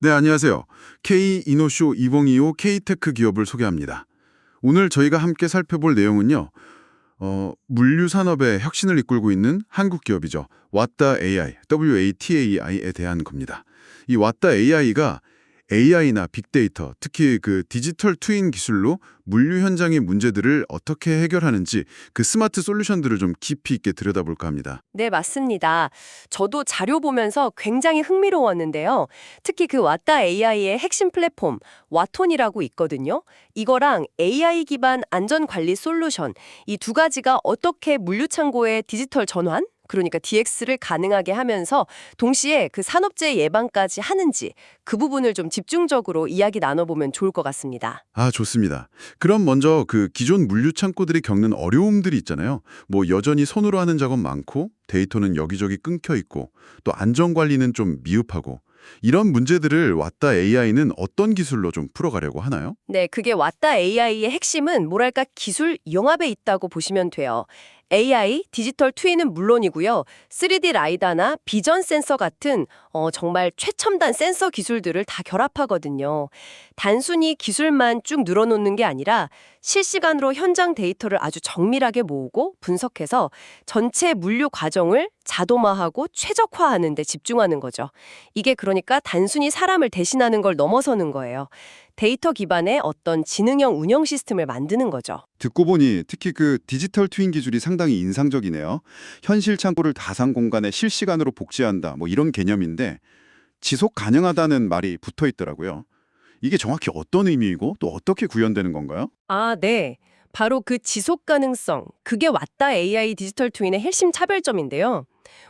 네, 안녕하세요. K 이노쇼 2025 K테크 기업을 소개합니다. 오늘 저희가 함께 살펴볼 내용은요. 어, 물류 산업의 혁신을 이끌고 있는 한국 기업이죠. 왓다 AI, WATAI에 대한 겁니다. 이 왓다 AI가 AI나 빅데이터, 특히 그 디지털 트윈 기술로 물류 현장의 문제들을 어떻게 해결하는지 그 스마트 솔루션들을 좀 깊이 있게 들여다볼까 합니다. 네, 맞습니다. 저도 자료 보면서 굉장히 흥미로웠는데요. 특히 그 왓다 AI의 핵심 플랫폼 와톤이라고 있거든요. 이거랑 AI 기반 안전 관리 솔루션 이 두 가지가 어떻게 물류 창고의 디지털 전환 그러니까 DX를 가능하게 하면서 동시에 그 산업재해 예방까지 하는지 그 부분을 좀 집중적으로 이야기 나눠보면 좋을 것 같습니다. 아, 좋습니다. 그럼 먼저 그 기존 물류 창고들이 겪는 어려움들이 있잖아요. 뭐 여전히 손으로 하는 작업 많고 데이터는 여기저기 끊겨 있고 또 안전 관리는 좀 미흡하고 이런 문제들을 왓다 AI는 어떤 기술로 좀 풀어가려고 하나요? 네, 그게 왓다 AI의 핵심은 뭐랄까 기술 융합에 있다고 보시면 돼요. AI, 디지털 트윈은 물론이고요. 3D 라이다나 비전 센서 같은 어, 정말 최첨단 센서 기술들을 다 결합하거든요. 단순히 기술만 쭉 늘어놓는 게 아니라 실시간으로 현장 데이터를 아주 정밀하게 모으고 분석해서 전체 물류 과정을 자동화하고 최적화하는 데 집중하는 거죠. 이게 그러니까 단순히 사람을 대신하는 걸 넘어서는 거예요. 데이터 기반의 어떤 지능형 운영 시스템을 만드는 거죠. 듣고 보니 특히 그 디지털 트윈 기술이 상당히 인상적이네요. 현실 창고를 다상 공간에 실시간으로 복제한다. 뭐 이런 개념인데 지속 가능하다는 말이 붙어 있더라고요. 이게 정확히 어떤 의미이고 또 어떻게 구현되는 건가요? 아, 네. 바로 그 지속 가능성, 그게 왓다 AI 디지털 트윈의 핵심 차별점인데요.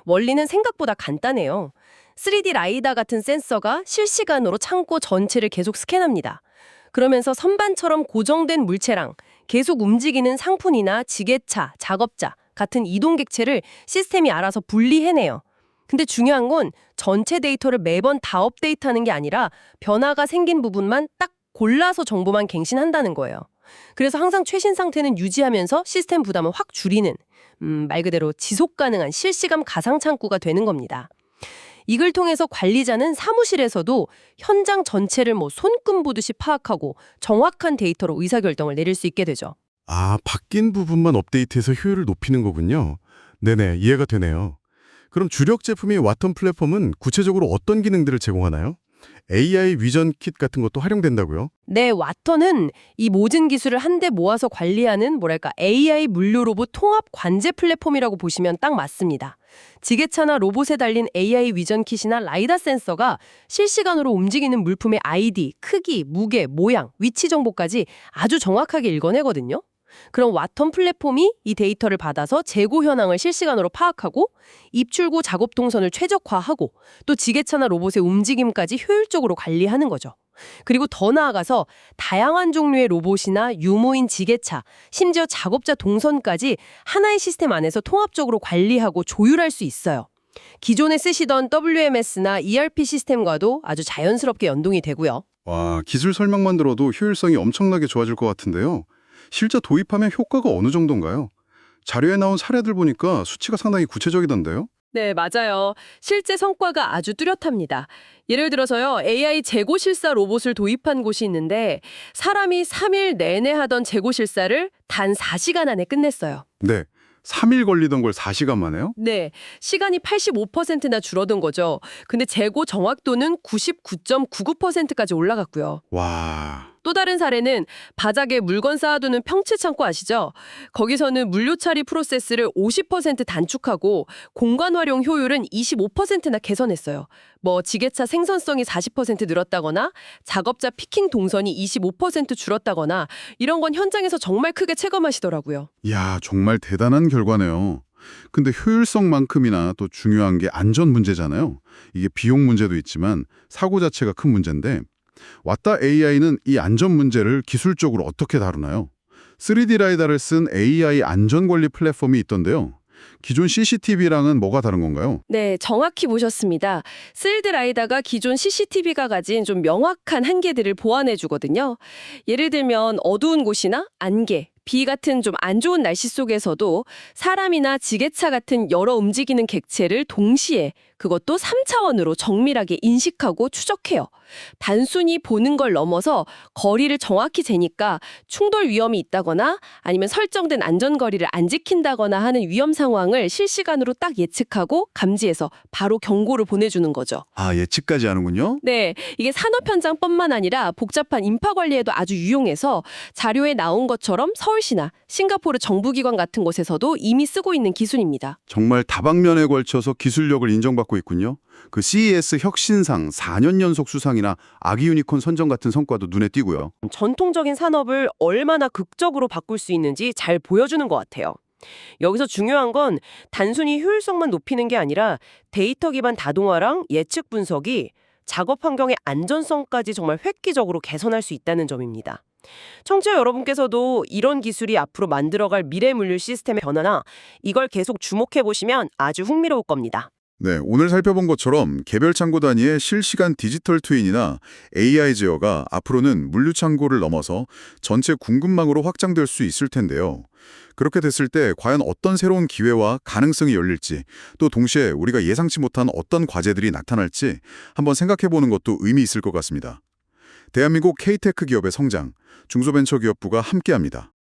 원리는 생각보다 간단해요. 3D 라이다 같은 센서가 실시간으로 창고 전체를 계속 스캔합니다. 그러면서 선반처럼 고정된 물체랑 계속 움직이는 상품이나 지게차, 작업자 같은 이동 객체를 시스템이 알아서 분리해내요. 근데 중요한 건 전체 데이터를 매번 다 업데이트하는 게 아니라 변화가 생긴 부분만 딱 골라서 정보만 갱신한다는 거예요. 그래서 항상 최신 상태는 유지하면서 시스템 부담을 확 줄이는 음, 말 그대로 지속 가능한 실시간 가상 창구가 되는 겁니다. 이걸 통해서 관리자는 사무실에서도 현장 전체를 뭐 손금 보듯이 파악하고 정확한 데이터로 의사결정을 내릴 수 있게 되죠. 아, 바뀐 부분만 업데이트해서 효율을 높이는 거군요. 네네, 이해가 되네요. 그럼 주력 제품인 와턴 플랫폼은 구체적으로 어떤 기능들을 제공하나요? AI 위전 킷 같은 것도 활용된다고요? 네, 와터는 이 모든 기술을 한데 모아서 관리하는 뭐랄까 AI 물류 로봇 통합 관제 플랫폼이라고 보시면 딱 맞습니다. 지게차나 로봇에 달린 AI 위전 킷이나 라이다 센서가 실시간으로 움직이는 물품의 아이디, 크기, 무게, 모양, 위치 정보까지 아주 정확하게 읽어내거든요. 그럼 와턴 플랫폼이 이 데이터를 받아서 재고 현황을 실시간으로 파악하고 입출고 작업 동선을 최적화하고 또 지게차나 로봇의 움직임까지 효율적으로 관리하는 거죠. 그리고 더 나아가서 다양한 종류의 로봇이나 유모인 지게차, 심지어 작업자 동선까지 하나의 시스템 안에서 통합적으로 관리하고 조율할 수 있어요. 기존에 쓰시던 WMS나 ERP 시스템과도 아주 자연스럽게 연동이 되고요. 와, 기술 설명만 들어도 효율성이 엄청나게 좋아질 것 같은데요. 실제 도입하면 효과가 어느 정도인가요? 자료에 나온 사례들 보니까 수치가 상당히 구체적이던데요. 네, 맞아요. 실제 성과가 아주 뚜렷합니다. 예를 들어서요, AI 재고 실사 로봇을 도입한 곳이 있는데 사람이 3일 내내 하던 재고 실사를 단 4시간 안에 끝냈어요. 네. 3일 걸리던 걸 4시간 만에요? 네, 시간이 85%나 줄어든 거죠. 근데 재고 정확도는 99.99%까지 올라갔고요. 와. 또 다른 사례는 바닥에 물건 쌓아두는 평채 창고 아시죠? 거기서는 물류 처리 프로세스를 50% 단축하고 공간 활용 효율은 25%나 개선했어요. 뭐 지게차 생산성이 40% 늘었다거나 작업자 피킹 동선이 25% 줄었다거나 이런 건 현장에서 정말 크게 체감하시더라고요. 이야, 정말 대단한 결과네요. 근데 효율성만큼이나 또 중요한 게 안전 문제잖아요. 이게 비용 문제도 있지만 사고 자체가 큰 문제인데 왓다 AI는 이 안전 문제를 기술적으로 어떻게 다루나요? 3D 라이다를 쓴 AI 안전관리 플랫폼이 있던데요. 기존 CCTV랑은 뭐가 다른 건가요? 네, 정확히 보셨습니다. 스일드 라이다가 기존 CCTV가 가진 좀 명확한 한계들을 보완해 주거든요. 예를 들면 어두운 곳이나 안개, 비 같은 좀 안 좋은 날씨 속에서도 사람이나 지게차 같은 여러 움직이는 객체를 동시에 그것도 3차원으로 정밀하게 인식하고 추적해요. 단순히 보는 걸 넘어서 거리를 정확히 재니까 충돌 위험이 있다거나 아니면 설정된 안전거리를 안 지킨다거나 하는 위험 상황을 실시간으로 딱 예측하고 감지해서 바로 경고를 보내주는 거죠. 아, 예측까지 하는군요. 네, 이게 산업 현장뿐만 아니라 복잡한 인파 관리에도 아주 유용해서 자료에 나온 것처럼 서울시나 싱가포르 정부기관 같은 곳에서도 이미 쓰고 있는 기술입니다. 정말 다방면에 걸쳐서 기술력을 인정 받고 있군요. 그 CES 혁신상 4년 연속 수상이나 아기 유니콘 선정 같은 성과도 눈에 띄고요. 전통적인 산업을 얼마나 극적으로 바꿀 수 있는지 잘 보여주는 것 같아요. 여기서 중요한 건 단순히 효율성만 높이는 게 아니라 데이터 기반 다동화랑 예측 분석이 작업 환경의 안전성까지 정말 획기적으로 개선할 수 있다는 점입니다. 청취자 여러분께서도 이런 기술이 앞으로 만들어갈 미래 물류 시스템의 변화나 이걸 계속 주목해 보시면 아주 흥미로울 겁니다. 네, 오늘 살펴본 것처럼 개별 창고 단위의 실시간 디지털 트윈이나 AI 제어가 앞으로는 물류 창고를 넘어서 전체 공급망으로 확장될 수 있을 텐데요. 그렇게 됐을 때 과연 어떤 새로운 기회와 가능성이 열릴지, 또 동시에 우리가 예상치 못한 어떤 과제들이 나타날지 한번 생각해 보는 것도 의미 있을 것 같습니다. 대한민국 K테크 기업의 성장, 중소벤처기업부가 함께합니다.